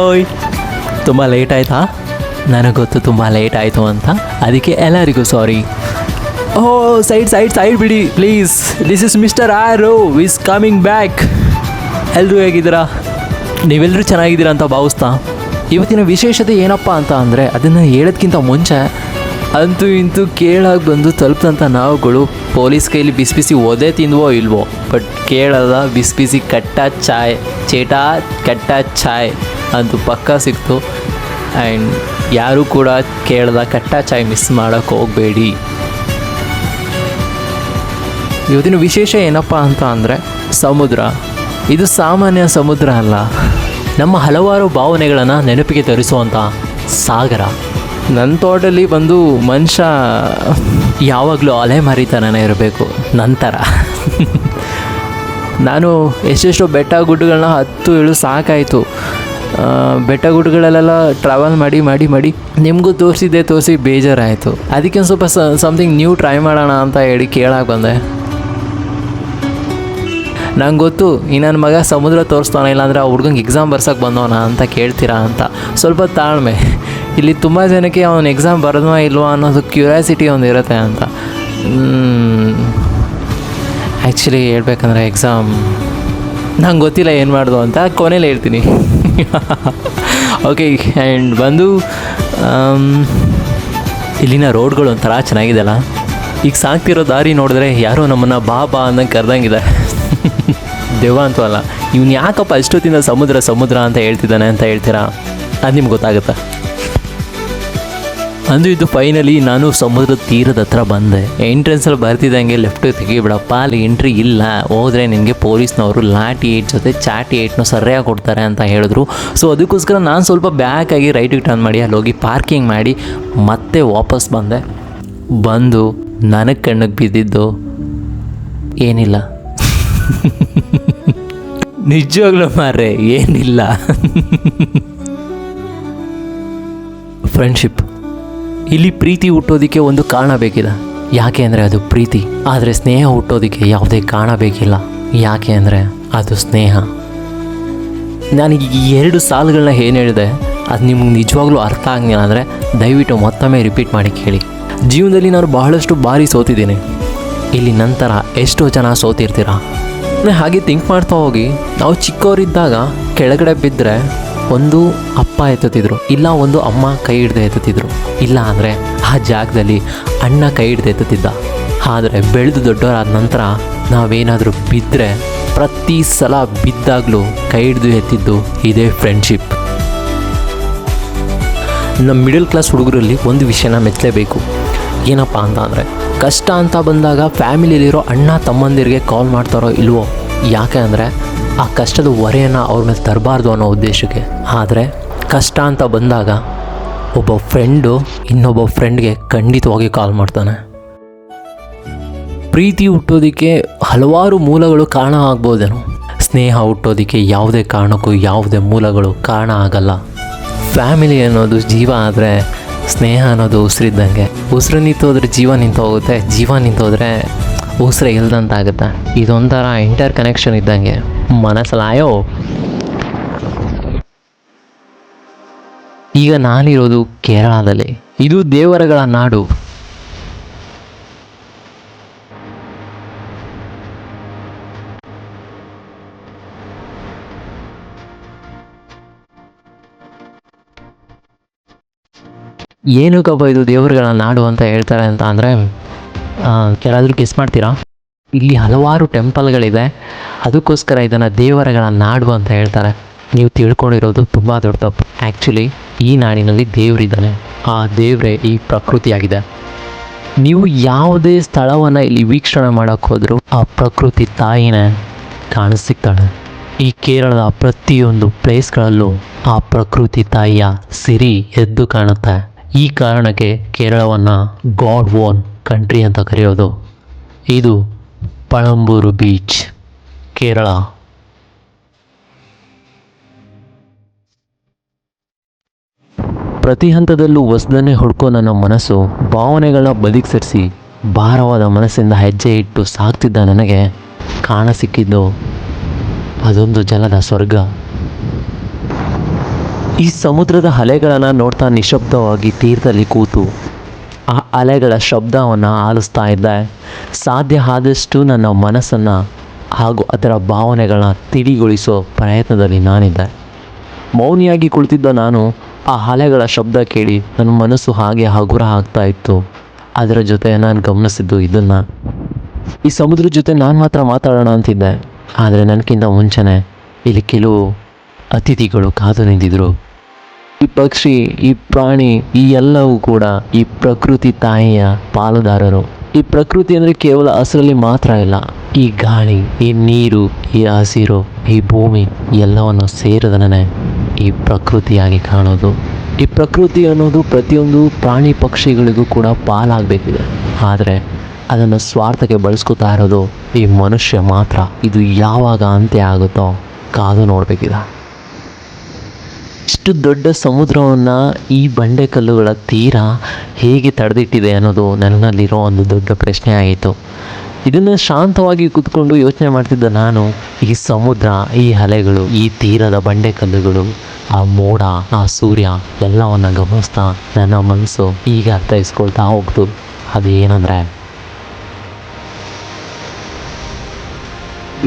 ಓಯ್, ತುಂಬ ಲೇಟ್ ಆಯ್ತಾ? ನನಗೆ ಗೊತ್ತು ತುಂಬ ಲೇಟ್ ಆಯಿತು ಅಂತ. ಅದಕ್ಕೆ ಎಲ್ಲರಿಗೂ ಸಾರಿ ಓ, ಸೈಡ್ ಸೈಡ್ ಸೈಡ್ ಬಿಡಿ please this is mister Arrow is coming back ಎಲ್ಲರೂ ಹೇಗಿದ್ದೀರಾ? ನೀವೆಲ್ಲರೂ ಚೆನ್ನಾಗಿದ್ದೀರಾ ಅಂತ ಭಾವಿಸ್ತಾ? ಇವತ್ತಿನ ವಿಶೇಷತೆ ಏನಪ್ಪ ಅಂತ ಅಂದರೆ, ಅದನ್ನು ಹೇಳೋದಕ್ಕಿಂತ ಮುಂಚೆ, ಅಂತೂ ಇಂತೂ ಕೇಳಾಗಿ ಬಂದು ತಲುಪಿದಂಥ ನಾವುಗಳು ಪೊಲೀಸ್ ಕೈಲಿ ಬಿಸಿ ಬಿಸಿ ಓದೇ ತಿಂದವೋ ಇಲ್ವೋ, ಬಟ್ ಕೇಳದ ಬಿಸಿ ಬಿಸಿ ಕಟ್ಟ ಚಾಯ್, ಚೇಟಾ ಕಟ್ಟ ಚಾಯ್. ಅಂತೂ ಪಕ್ಕ ಸಿಕ್ತು. ಆ್ಯಂಡ್ ಯಾರೂ ಕೂಡ ಕೇಳ್ದ ಕಟ್ಟ ಚಾಯ್ ಮಿಸ್ ಮಾಡೋಕ್ಕೆ ಹೋಗಬೇಡಿ. ಇವತ್ತಿನ ವಿಶೇಷ ಏನಪ್ಪ ಅಂತ ಅಂದರೆ ಸಮುದ್ರ. ಇದು ಸಾಮಾನ್ಯ ಸಮುದ್ರ ಅಲ್ಲ. ನಮ್ಮ ಹಲವಾರು ಭಾವನೆಗಳನ್ನು ನೆನಪಿಗೆ ತರಿಸುವಂಥ ಸಾಗರ. ನನ್ನ ತೋಟಲ್ಲಿ ಬಂದು ಮನುಷ್ಯ ಯಾವಾಗಲೂ ಅಲೆ ಮರಿತನೇ ಇರಬೇಕು. ನಂತರ. ನಾನು ಎಷ್ಟೆಷ್ಟೋ ಬೆಟ್ಟ ಗುಡ್ಡಗಳನ್ನ ಹತ್ತು ಇಳು ಸಾಕಾಯಿತು. ಬೆಟ್ಟ ಗುಡ್ಡಗಳಲ್ಲೆಲ್ಲ ಟ್ರಾವೆಲ್ ಮಾಡಿ ಮಾಡಿ ಮಾಡಿ ನಿಮಗೂ ತೋರಿಸಿದ್ದೆ, ತೋರಿಸಿ ಬೇಜಾರಾಯಿತು. ಅದಕ್ಕೆ ಒಂದು ಸ್ವಲ್ಪ ಸಮಥಿಂಗ್ ನ್ಯೂ ಟ್ರೈ ಮಾಡೋಣ ಅಂತ ಹೇಳಿ ಕೇಳಕ್ಕೆ ಬಂದೆ. ನಂಗೆ ಗೊತ್ತು, ಈ ನನ್ನ ಮಗ ಸಮುದ್ರ ತೋರಿಸ್ತಾನೆ, ಇಲ್ಲಾಂದರೆ ಆ ಹುಡ್ಗಂಗೆ ಎಕ್ಸಾಮ್ ಬರ್ಸೋಕೆ ಬಂದವನ ಅಂತ ಕೇಳ್ತೀರಾ ಅಂತ. ಸ್ವಲ್ಪ ತಾಳ್ಮೆ. ಇಲ್ಲಿ ತುಂಬ ಜನಕ್ಕೆ ಅವ್ನು ಎಕ್ಸಾಮ್ ಬರೋದ್ವಾ ಇಲ್ವಾ ಅನ್ನೋದು ಕ್ಯೂರಿಯಾಸಿಟಿ ಒಂದು ಇರುತ್ತೆ ಅಂತ. ಆ್ಯಕ್ಚುಲಿ ಹೇಳ್ಬೇಕಂದ್ರೆ ಎಕ್ಸಾಮ್ ನಂಗೆ ಗೊತ್ತಿಲ್ಲ ಏನು ಮಾಡ್ದು ಅಂತ, ಕೊನೇಲಿ ಹೇಳ್ತೀನಿ. ಓಕೆ ಆ್ಯಂಡ್ ಬಂದು ಆಮ್, ಇಲ್ಲಿನ ರೋಡ್ಗಳು ಒಂಥರ ಚೆನ್ನಾಗಿದೆಲ್ಲ ಈಗ ಸಾಕ್ತಿರೋ ದಾರಿ ನೋಡಿದ್ರೆ ಯಾರೋ ನಮ್ಮನ್ನು ಬಾ ಬಾ ಅನ್ನಂಗೆ ಕರೆದಂಗಿದೆ. ದೆವ್ವ ಅಂತೂ ಅಲ್ಲ. ಇವ್ನು ಯಾಕಪ್ಪ ಅಷ್ಟೊತ್ತಿಂದ ಸಮುದ್ರ ಸಮುದ್ರ ಅಂತ ಹೇಳ್ತಿದ್ದಾನೆ ಅಂತ ಹೇಳ್ತೀರಾ? ಅದು ನಿಮ್ಗೆ ಗೊತ್ತಾಗುತ್ತೆ? ಅಂದು ಇದು ಫೈನಲಿ ನಾನು ಸಮುದ್ರ ತೀರದ ಹತ್ರ ಬಂದೆ. ಎಂಟ್ರೆನ್ಸಲ್ಲಿ ಬರ್ತಿದ್ದಂಗೆ ಲೆಫ್ಟ್ ತೆಗಿಬಿಡಪ್ಪ, ಅಲ್ಲಿ ಎಂಟ್ರಿ ಇಲ್ಲ. ಹೋದ್ರೆ ನಿನಗೆ ಪೊಲೀಸ್ನವರು ಲಾಟಿ ಏಟ್ ಜೊತೆ ಚಾಟಿ ಏಟ್ನು ಸರಿಯಾಗಿ ಕೊಡ್ತಾರೆ ಅಂತ ಹೇಳಿದ್ರು. ಸೊ ಅದಕ್ಕೋಸ್ಕರ ನಾನು ಸ್ವಲ್ಪ ಬ್ಯಾಕ್ ಆಗಿ ರೈಟಿಗೆ ಟರ್ನ್ ಮಾಡಿ, ಅಲ್ಲಿ ಹೋಗಿ ಪಾರ್ಕಿಂಗ್ ಮಾಡಿ ಮತ್ತೆ ವಾಪಸ್ ಬಂದೆ. ಬಂದು ನನಗೆ ಕಣ್ಣಿಗೆ ಬಿದ್ದಿದ್ದು ಏನಿಲ್ಲ. ನಿಜವಾಗ್ಲೂ ಮಾರ್ರೆ, ಏನಿಲ್ಲ. ಫ್ರೆಂಡ್ಶಿಪ್ ಇಲ್ಲಿ ಪ್ರೀತಿ ಹುಟ್ಟೋದಕ್ಕೆ ಒಂದು ಕಾರಣ ಬೇಕಿದೆ ಯಾಕೆ ಅಂದರೆ ಅದು ಪ್ರೀತಿ. ಆದರೆ ಸ್ನೇಹ ಹುಟ್ಟೋದಕ್ಕೆ ಯಾವುದೇ ಕಾರಣ ಬೇಕಿಲ್ಲ. ಯಾಕೆ ಅಂದರೆ ಅದು ಸ್ನೇಹ. ನಾನು ಈ ಎರಡು ಸಾಲುಗಳನ್ನ ಏನು ಹೇಳಿದೆ, ಅದು ನಿಮ್ಗೆ ನಿಜವಾಗ್ಲೂ ಅರ್ಥ ಆಗಲಿಲ್ಲ ಅಂದರೆ ದಯವಿಟ್ಟು ಮತ್ತೊಮ್ಮೆ ರಿಪೀಟ್ ಮಾಡಿ ಕೇಳಿ. ಜೀವನದಲ್ಲಿ ನಾನು ಬಹಳಷ್ಟು ಬಾರಿ ಸೋತಿದ್ದೀನಿ. ಇಲ್ಲಿ ನಂತರ ಎಷ್ಟೋ ಜನ ಸೋತಿರ್ತೀರ? ಹಾಗೆ ಥಿಂಕ್ ಮಾಡ್ತಾ ಹೋಗಿ, ನಾವು ಚಿಕ್ಕವರಿದ್ದಾಗ ಕೆಳಗಡೆ ಬಿದ್ದರೆ ಒಂದು ಅಪ್ಪ ಎತ್ತುತ್ತಿದ್ರು, ಇಲ್ಲ ಒಂದು ಅಮ್ಮ ಕೈ ಹಿಡ್ದೆ ಎತ್ತುತ್ತಿದ್ರು. ಇಲ್ಲ ಅಂದರೆ ಆ ಜಾಗದಲ್ಲಿ ಅಣ್ಣ ಕೈ ಹಿಡ್ದು ಎತ್ತುತ್ತಿದ್ದ. ಆದರೆ ಬೆಳೆದು ದೊಡ್ಡವರಾದ ನಂತರ ನಾವೇನಾದರೂ ಬಿದ್ದರೆ ಪ್ರತಿ ಸಲ ಬಿದ್ದಾಗಲೂ ಕೈ ಹಿಡ್ದು ಎತ್ತಿದ್ದು ಇದೇ ಫ್ರೆಂಡ್ಶಿಪ್ ನಮ್ಮ ಮಿಡಲ್ ಕ್ಲಾಸ್ ಹುಡುಗರಲ್ಲಿ ಒಂದು ವಿಷಯನ ಮೆಚ್ಚಲೇಬೇಕು. ಏನಪ್ಪ ಅಂತ ಅಂದರೆ, ಕಷ್ಟ ಅಂತ ಬಂದಾಗ ಫ್ಯಾಮಿಲಿಲಿರೋ ಅಣ್ಣ ತಮ್ಮಂದಿರಿಗೆ ಕಾಲ್ ಮಾಡ್ತಾರೋ ಇಲ್ವೋ? ಯಾಕೆ ಅಂದರೆ ಆ ಕಷ್ಟದ ಹೊರೆಯನ್ನು ಅವ್ರ ಮೇಲೆ ತರಬಾರ್ದು ಅನ್ನೋ ಉದ್ದೇಶಕ್ಕೆ. ಆದರೆ ಕಷ್ಟ ಅಂತ ಬಂದಾಗ ಒಬ್ಬ ಫ್ರೆಂಡು ಇನ್ನೊಬ್ಬ ಫ್ರೆಂಡ್ಗೆ ಖಂಡಿತವಾಗಿ ಕಾಲ್ ಮಾಡ್ತಾನೆ. ಪ್ರೀತಿ ಹುಟ್ಟೋದಕ್ಕೆ ಹಲವಾರು ಮೂಲಗಳು ಕಾರಣ ಆಗ್ಬೋದೇನೋ. ಸ್ನೇಹ ಹುಟ್ಟೋದಕ್ಕೆ ಯಾವುದೇ ಕಾರಣಕ್ಕೂ ಯಾವುದೇ ಮೂಲಗಳು ಕಾರಣ ಆಗಲ್ಲ. ಫ್ಯಾಮಿಲಿ ಅನ್ನೋದು ಜೀವ ಆದರೆ ಸ್ನೇಹ ಅನ್ನೋದು ಉಸಿರಿದ್ದಂಗೆ. ಉಸಿರು ನಿಂತೋದ್ರೆ ಜೀವ ನಿಂತೋಗುತ್ತೆ, ಜೀವ ನಿಂತೋದ್ರೆ ಉಸಿರು ಇಲ್ದಂತಾಗುತ್ತೆ. ಇದೊಂಥರ ಇಂಟರ್ ಕನೆಕ್ಷನ್ ಇದ್ದಂಗೆ. ಮನಸ್ಸಲಾಯೋ? ಈಗ ನಾನಿರೋದು ಕೇರಳದಲ್ಲಿ. ಇದು ದೇವರಗಳ ನಾಡು. ಏನಕ್ಕಪ್ಪ ಇದು ದೇವರುಗಳ ನಾಡು ಅಂತ ಹೇಳ್ತಾರೆ ಅಂತ ಅಂದರೆ ಯಾರಾದರೂ ಗೆಸ್ ಮಾಡ್ತೀರಾ? ಇಲ್ಲಿ ಹಲವಾರು ಟೆಂಪಲ್ಗಳಿದೆ ಅದಕ್ಕೋಸ್ಕರ ಇದನ್ನು ದೇವರಗಳ ನಾಡು ಅಂತ ಹೇಳ್ತಾರೆ. ನೀವು ತಿಳ್ಕೊಂಡಿರೋದು ತುಂಬ ದೊಡ್ಡ ತಪ್ಪು. ಆ್ಯಕ್ಚುಲಿ ಈ ನಾಡಿನಲ್ಲಿ ದೇವರಿದ್ದಾನೆ ಆ ದೇವರೇ ಈ ಪ್ರಕೃತಿಯಾಗಿದೆ. ನೀವು ಯಾವುದೇ ಸ್ಥಳವನ್ನು ಇಲ್ಲಿ ವೀಕ್ಷಣೆ ಮಾಡೋಕ್ಕೆ ಹೋದರೂ ಆ ಪ್ರಕೃತಿ ತಾಯಿನೇ ಕಾಣಿಸ್ತಾಳೆ ಈ ಕೇರಳದ ಪ್ರತಿಯೊಂದು ಪ್ಲೇಸ್ಗಳಲ್ಲೂ ಆ ಪ್ರಕೃತಿ ತಾಯಿಯ ಸಿರಿ ಎದ್ದು ಕಾಣುತ್ತೆ. ಈ ಕಾರಣಕ್ಕೆ ಕೇರಳವನ್ನು ಗಾಡ್ ಓನ್ ಕಂಟ್ರಿ ಅಂತ ಕರೆಯೋದು. ಇದು ಪಳಂಬೂರು ಬೀಚ್, ಕೇರಳ. ಪ್ರತಿ ಹಂತದಲ್ಲೂ ಹೊಸದನ್ನೇ ಹುಡ್ಕೋ ನನ್ನ ಮನಸ್ಸು ಭಾವನೆಗಳನ್ನ ಬದಿಗೆ ಸರಿಸಿ ಭಾರವಾದ ಮನಸ್ಸಿಂದ ಹೆಜ್ಜೆ ಇಟ್ಟು ಸಾಕ್ತಿದ್ದ ನನಗೆ ಕಾಣ ಸಿಕ್ಕಿದ್ದು ಅದೊಂದು ಜಲದ ಸ್ವರ್ಗ. ಈ ಸಮುದ್ರದ ಅಲೆಗಳನ್ನು ನೋಡ್ತಾ ನಿಶಬ್ದವಾಗಿ ತೀರದಲ್ಲಿ ಕೂತು ಆ ಅಲೆಗಳ ಶಬ್ದವನ್ನು ಆಲಿಸ್ತಾ ಇದ್ದೆ. ಸಾಧ್ಯ ಆದಷ್ಟು ನನ್ನ ಮನಸ್ಸನ್ನು ಹಾಗೂ ಅದರ ಭಾವನೆಗಳನ್ನ ತಿಳಿಗೊಳಿಸೋ ಪ್ರಯತ್ನದಲ್ಲಿ ನಾನಿದ್ದೆ. ಮೌನಿಯಾಗಿ ಕುಳಿತಿದ್ದ ನಾನು ಆ ಅಲೆಗಳ ಶಬ್ದ ಕೇಳಿ ನನ್ನ ಮನಸ್ಸು ಹಾಗೆ ಹಗುರ ಆಗ್ತಾ ಇತ್ತು. ಅದರ ಜೊತೆ ನಾನು ಗಮನಿಸಿದ್ದು ಇದನ್ನು. ಈ ಸಮುದ್ರದ ಜೊತೆ ನಾನು ಮಾತ್ರ ಮಾತಾಡೋಣ ಅಂತಿದ್ದೆ. ಆದರೆ ನನಗಿಂತ ಮುಂಚೆನೇ ಇಲ್ಲಿ ಕೆಲವು ಅತಿಥಿಗಳು ಕಾದು ನಿಂತಿದ್ರು. ಈ ಪಕ್ಷಿ, ಈ ಪ್ರಾಣಿ, ಈ ಎಲ್ಲವೂ ಕೂಡ ಈ ಪ್ರಕೃತಿ ತಾಯಿಯ ಪಾಲುದಾರರು. ಈ ಪ್ರಕೃತಿ ಅಂದರೆ ಕೇವಲ ಹಸಿರಲ್ಲಿ ಮಾತ್ರ ಇಲ್ಲ, ಈ ಗಾಳಿ, ಈ ನೀರು, ಈ ಹಸಿರು, ಈ ಭೂಮಿ ಎಲ್ಲವನ್ನು ಸೇರಿದನೇ ಈ ಪ್ರಕೃತಿಯಾಗಿ ಕಾಣೋದು. ಈ ಪ್ರಕೃತಿ ಅನ್ನೋದು ಪ್ರತಿಯೊಂದು ಪ್ರಾಣಿ ಪಕ್ಷಿಗಳಿಗೂ ಕೂಡ ಪಾಲಾಗಬೇಕಿದೆ. ಆದರೆ ಅದನ್ನು ಸ್ವಾರ್ಥಕ್ಕೆ ಬಳಸ್ಕೊತಾ ಇರೋದು ಈ ಮನುಷ್ಯ ಮಾತ್ರ. ಇದು ಯಾವಾಗ ಅಂತ್ಯ ಆಗುತ್ತೋ ಕಾದು ನೋಡಬೇಕಿದೆ. ಇಷ್ಟು ದೊಡ್ಡ ಸಮುದ್ರವನ್ನು ಈ ಬಂಡೆಕಲ್ಲುಗಳ ತೀರ ಹೇಗೆ ತಡೆದಿಟ್ಟಿದೆ ಅನ್ನೋದು ನನ್ನಲ್ಲಿರೋ ಒಂದು ದೊಡ್ಡ ಪ್ರಶ್ನೆ ಆಯಿತು. ಇದನ್ನು ಶಾಂತವಾಗಿ ಕೂತ್ಕೊಂಡು ಯೋಚನೆ ಮಾಡ್ತಿದ್ದ ನಾನು, ಈ ಸಮುದ್ರ, ಈ ಅಲೆಗಳು ಈ ತೀರದ ಬಂಡೆಕಲ್ಲುಗಳು ಆ ಮೋಡ, ಆ ಸೂರ್ಯ ಎಲ್ಲವನ್ನು ಗಮನಿಸ್ತಾ ನನ್ನ ಮನಸ್ಸು ಈಗ ಅರ್ಥೈಸ್ಕೊಳ್ತಾ ಹೋಗ್ತು. ಅದೇನಂದರೆ,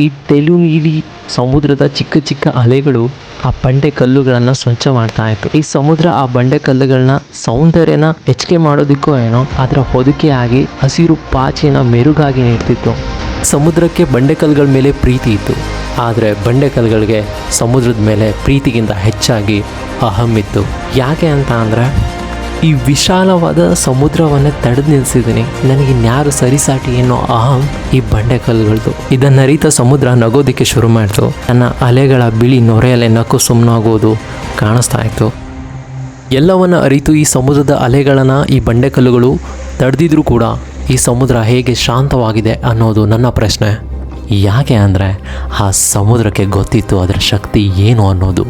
ಈ ತೆಲುಗು ನೀಲಿ ಸಮುದ್ರದ ಚಿಕ್ಕ ಚಿಕ್ಕ ಅಲೆಗಳು ಆ ಬಂಡೆ ಕಲ್ಲುಗಳನ್ನು ಸ್ವಚ್ಛ ಮಾಡ್ತಾ ಇತ್ತು. ಈ ಸಮುದ್ರ ಆ ಬಂಡೆ ಕಲ್ಲುಗಳನ್ನ ಸೌಂದರ್ಯನ ಹೆಚ್ಚಿಗೆ ಮಾಡೋದಕ್ಕೂ ಏನೋ, ಅದರ ಹೊದಿಕೆ ಆಗಿ ಹಸಿರು ಪಾಚಿನ ಮೆರುಗಾಗಿ ನೀಡ್ತಿತ್ತು ಸಮುದ್ರಕ್ಕೆ ಬಂಡೆಕಲ್ಲುಗಳ ಮೇಲೆ ಪ್ರೀತಿ ಇತ್ತು. ಆದರೆ ಬಂಡೆಕಲ್ಲುಗಳಿಗೆ ಸಮುದ್ರದ ಮೇಲೆ ಪ್ರೀತಿಗಿಂತ ಹೆಚ್ಚಾಗಿ ಅಹಂ ಇತ್ತು. ಯಾಕೆ ಅಂತ ಅಂದರೆ ಈ ವಿಶಾಲವಾದ ಸಮುದ್ರವನ್ನೇ ತಡೆದು ನಿಲ್ಲಿಸಿದ್ದೀನಿ ನನಗೆ ಇನ್ಯಾರು ಸರಿಸಾಟಿ ಏನೋ ಅಹಂ ಈ ಬಂಡೆಕಲ್ಲುಗಳದು. ಇದನ್ನ ಅರಿತ ಸಮುದ್ರ ನಗೋದಿಕ್ಕೆ ಶುರು ಮಾಡ್ತು. ನನ್ನ ಅಲೆಗಳ ಬಿಳಿ ನೊರೆಯಲೆ ನಕ್ಕು ಸುಮ್ಮನಾಗೋದು ಕಾಣಿಸ್ತಾ ಇತ್ತು. ಎಲ್ಲವನ್ನ ಅರಿತು ಈ ಸಮುದ್ರದ ಅಲೆಗಳನ್ನು ಈ ಬಂಡೆಕಲ್ಲುಗಳು ತಡೆದಿದ್ರೂ ಕೂಡ ಈ ಸಮುದ್ರ ಹೇಗೆ ಶಾಂತವಾಗಿದೆ ಅನ್ನೋದು ನನ್ನ ಪ್ರಶ್ನೆ. ಯಾಕೆ ಅಂದರೆ ಆ ಸಮುದ್ರಕ್ಕೆ ಗೊತ್ತಿತ್ತು ಅದರ ಶಕ್ತಿ ಏನು ಅನ್ನೋದು.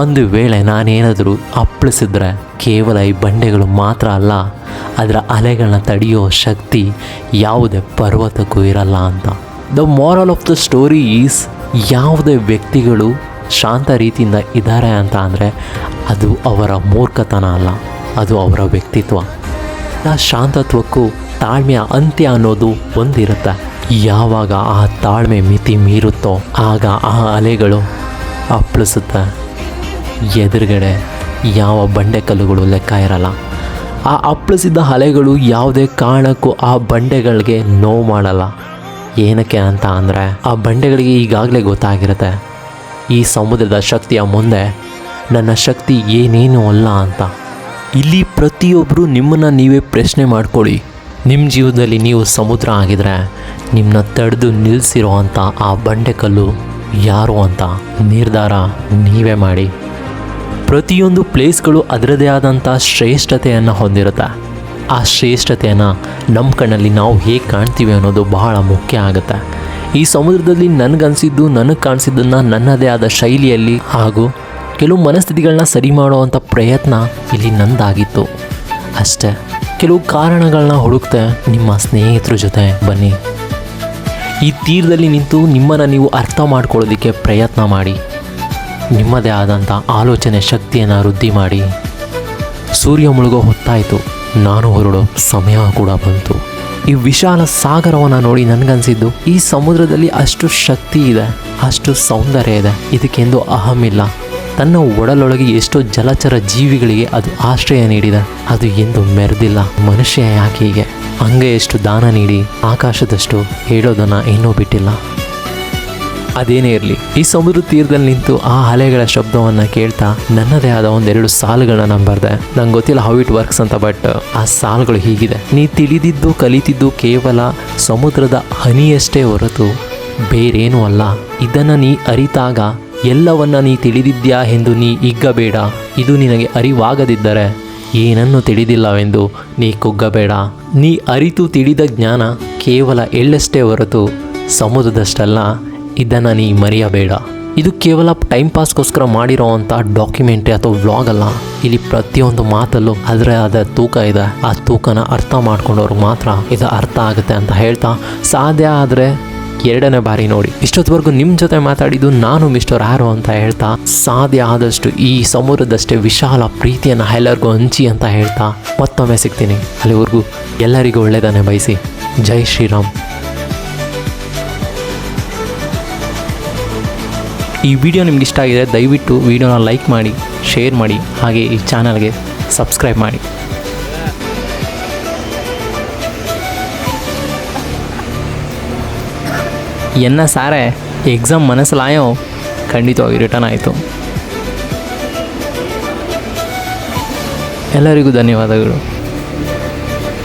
ಒಂದು ವೇಳೆ ನಾನೇನಾದರೂ ಅಪ್ಪಳಿಸಿದ್ರೆ ಕೇವಲ ಈ ಬಂಡೆಗಳು ಮಾತ್ರ ಅಲ್ಲ, ಅದರ ಅಲೆಗಳನ್ನ ತಡೆಯೋ ಶಕ್ತಿ ಯಾವುದೇ ಪರ್ವತಕ್ಕೂ ಇರಲ್ಲ ಅಂತ. The moral of the story is ಯಾವುದೇ ವ್ಯಕ್ತಿಗಳು ಶಾಂತ ರೀತಿಯಿಂದ ಇದ್ದಾರೆ ಅಂತ ಅಂದರೆ ಅದು ಅವರ ಮೂರ್ಖತನ ಅಲ್ಲ, ಅದು ಅವರ ವ್ಯಕ್ತಿತ್ವ. ಆ ಶಾಂತತ್ವಕ್ಕೂ ತಾಳ್ಮೆಯ ಅಂತ್ಯ ಅನ್ನೋದು ಒಂದಿರುತ್ತೆ. ಯಾವಾಗ ಆ ತಾಳ್ಮೆ ಮಿತಿ ಮೀರುತ್ತೋ ಆಗ ಆ ಅಲೆಗಳು ಅಪ್ಪಳಿಸುತ್ತೆ. ಎದುರುಗಡೆ ಯಾವ ಬಂಡೆಕಲ್ಲುಗಳು ಲೆಕ್ಕ ಇರಲ್ಲ. ಆ ಅಪ್ಪಳಿಸಿದ ಅಲೆಗಳು ಯಾವುದೇ ಕಾರಣಕ್ಕೂ ಆ ಬಂಡೆಗಳಿಗೆ ನೋವು ಮಾಡಲ್ಲ. ಏನಕ್ಕೆ ಅಂತ ಅಂದರೆ, ಆ ಬಂಡೆಗಳಿಗೆ ಈಗಾಗಲೇ ಗೊತ್ತಾಗಿರುತ್ತೆ. ಈ ಸಮುದ್ರದ ಶಕ್ತಿಯ ಮುಂದೆ ನನ್ನ ಶಕ್ತಿ ಏನೇನು ಅಲ್ಲ ಅಂತ. ಇಲ್ಲಿ ಪ್ರತಿಯೊಬ್ಬರು ನಿಮ್ಮನ್ನು ನೀವೇ ಪ್ರಶ್ನೆ ಮಾಡ್ಕೊಳ್ಳಿ. ನಿಮ್ಮ ಜೀವನದಲ್ಲಿ ನೀವು ಸಮುದ್ರ ಆಗಿದ್ರೆ ನಿಮ್ಮನ್ನ ತಡೆದು ನಿಲ್ಲಿಸಿರೋ ಆ ಬಂಡೆಕಲ್ಲು ಯಾರು ಅಂತ ನಿರ್ಧಾರ ನೀವೇ ಮಾಡಿ. ಪ್ರತಿಯೊಂದು ಪ್ಲೇಸ್ಗಳು ಅದರದೇ ಆದಂಥ ಶ್ರೇಷ್ಠತೆಯನ್ನು ಹೊಂದಿರುತ್ತೆ? ಆ ಶ್ರೇಷ್ಠತೆಯನ್ನು ನಮ್ಮ ಕಣ್ಣಲ್ಲಿ ನಾವು ಹೇಗೆ ಕಾಣ್ತೀವಿ ಅನ್ನೋದು ಬಹಳ ಮುಖ್ಯ ಆಗುತ್ತೆ? ಈ ಸಮುದ್ರದಲ್ಲಿ ನನಗನ್ಸಿದ್ದು, ನನಗೆ ಕಾಣಿಸಿದ್ದನ್ನು ನನ್ನದೇ ಆದ ಶೈಲಿಯಲ್ಲಿ ಹಾಗೂ ಕೆಲವು ಮನಸ್ಥಿತಿಗಳನ್ನ ಸರಿ ಮಾಡುವಂಥ ಪ್ರಯತ್ನ ಇಲ್ಲಿ ನಂದಾಗಿತ್ತು. ಅಷ್ಟೇ, ಕೆಲವು ಕಾರಣಗಳನ್ನ ಹುಡುಕ್ತೆ ನಿಮ್ಮ ಸ್ನೇಹಿತರ ಜೊತೆ ಬನ್ನಿ. ಈ ತೀರದಲ್ಲಿ ನಿಂತು ನಿಮ್ಮನ್ನು ನೀವು ಅರ್ಥ ಮಾಡ್ಕೊಳ್ಳೋದಕ್ಕೆ ಪ್ರಯತ್ನ ಮಾಡಿ. ನಿಮ್ಮದೇ ಆದಂಥ ಆಲೋಚನೆ ಶಕ್ತಿಯನ್ನು ವೃದ್ಧಿ ಮಾಡಿ. ಸೂರ್ಯ ಮುಳುಗೋ ಹೊತ್ತಾಯಿತು. ನಾನು ಹೊರಡೋ ಸಮಯ ಕೂಡ ಬಂತು. ಈ ವಿಶಾಲ ಸಾಗರವನ್ನು ನೋಡಿ ನನಗನ್ಸಿದ್ದು, ಈ ಸಮುದ್ರದಲ್ಲಿ ಅಷ್ಟು ಶಕ್ತಿ ಇದೆ, ಅಷ್ಟು ಸೌಂದರ್ಯ ಇದೆ. ಇದಕ್ಕೆಂದು ಅಹಮಿಲ್ಲ ತನ್ನ ಒಡಲೊಳಗೆ ಎಷ್ಟೋ ಜಲಚರ ಜೀವಿಗಳಿಗೆ ಅದು ಆಶ್ರಯ ನೀಡಿದೆ. ಅದು ಎಂದು ಮೆರೆದಿಲ್ಲ. ಮನುಷ್ಯ ಯಾಕೆ ಹೀಗೆ? ಹಂಗೆ ಎಷ್ಟು ದಾನ ನೀಡಿ, ಆಕಾಶದಷ್ಟು ಹೇಳೋದನ್ನು ಇನ್ನೂ ಬಿಟ್ಟಿಲ್ಲ. ಅದೇನೇ ಇರಲಿ, ಈ ಸಮುದ್ರ ತೀರದಲ್ಲಿ ನಿಂತು ಆ ಅಲೆಗಳ ಶಬ್ದವನ್ನು ಕೇಳ್ತಾ ನನ್ನದೇ ಆದ ಒಂದೆರಡು ಸಾಲುಗಳನ್ನ ನಾನು ಬರೆದೆ. ನಂಗೆ ಗೊತ್ತಿಲ್ಲ ಹೌ ಇಟ್ ವರ್ಕ್ಸ್ ಅಂತ ಬಟ್ ಆ ಸಾಲುಗಳು ಹೀಗಿದೆ. ನೀ ತಿಳಿದಿದ್ದು, ಕಲಿತಿದ್ದು ಕೇವಲ ಸಮುದ್ರದ ಹನಿಯಷ್ಟೇ ಹೊರತು ಬೇರೇನೂ ಅಲ್ಲ. ಇದನ್ನು ನೀ ಅರಿತಾಗ ಎಲ್ಲವನ್ನ ನೀ ತಿಳಿದಿದ್ಯಾ ಎಂದು ನೀ ಇಗ್ಗಬೇಡ. ಇದು ನಿನಗೆ ಅರಿವಾಗದಿದ್ದರೆ ಏನನ್ನು ತಿಳಿದಿಲ್ಲವೆಂದು ನೀ ಕುಗ್ಗಬೇಡ. ನೀ ಅರಿತು ತಿಳಿದ ಜ್ಞಾನ ಕೇವಲ ಎಳ್ಳಷ್ಟೇ ಹೊರತು ಸಮುದ್ರದಷ್ಟಲ್ಲ. ಇದನ್ನು ನೀ ಮರೆಯಬೇಡ. ಇದು ಕೇವಲ ಟೈಮ್ ಪಾಸ್ಗೋಸ್ಕರ ಮಾಡಿರೋ ಅಂಥ ಡಾಕ್ಯುಮೆಂಟ್ರಿ ಅಥವಾ ವ್ಲಾಗ್ ಅಲ್ಲ. ಇಲ್ಲಿ ಪ್ರತಿಯೊಂದು ಮಾತಲ್ಲೂ ಅದರ ಆದ ತೂಕ ಇದೆ. ಆ ತೂಕನ ಅರ್ಥ ಮಾಡ್ಕೊಂಡವ್ರಿಗೆ ಮಾತ್ರ ಇದು ಅರ್ಥ ಆಗುತ್ತೆ ಅಂತ ಹೇಳ್ತಾ ಸಾಧ್ಯ ಆದರೆ ಎರಡನೇ ಬಾರಿ ನೋಡಿ. ಇಷ್ಟೊತ್ತವರೆಗೂ ನಿಮ್ಮ ಜೊತೆ ಮಾತಾಡಿದ್ದು ನಾನು ಮಿಸ್ಟರ್ ಆರೋ ಅಂತ ಹೇಳ್ತಾ ಸಾಧ್ಯ ಆದಷ್ಟು ಈ ಸಮುದ್ರದಷ್ಟೇ ವಿಶಾಲ ಪ್ರೀತಿಯನ್ನು ಎಲ್ಲರಿಗೂ ಹಂಚಿ ಅಂತ ಹೇಳ್ತಾ ಮತ್ತೊಮ್ಮೆ ಸಿಗ್ತೀನಿ. ಅಲ್ಲಿವರೆಗೂ ಎಲ್ಲರಿಗೂ ಒಳ್ಳೆಯದನ್ನೇ ಬಯಸಿ. ಜೈ ಶ್ರೀರಾಮ್. ಈ ವಿಡಿಯೋ ನಿಮ್ಗೆ ಇಷ್ಟ ಆಗಿದೆ ದಯವಿಟ್ಟು ವಿಡಿಯೋನ ಲೈಕ್ ಮಾಡಿ, ಶೇರ್ ಮಾಡಿ, ಹಾಗೆ ಈ ಚಾನಲ್ಗೆ ಸಬ್ಸ್ಕ್ರೈಬ್ ಮಾಡಿ. ಎನ್ನ ಸಾರೆ, ಎಕ್ಸಾಮ್ ಮನಸ್ಸಲಾಯೋ, ಖಂಡಿತವಾಗಿ ರಿಟರ್ನ್ ಆಯಿತು. ಎಲ್ಲರಿಗೂ ಧನ್ಯವಾದಗಳು.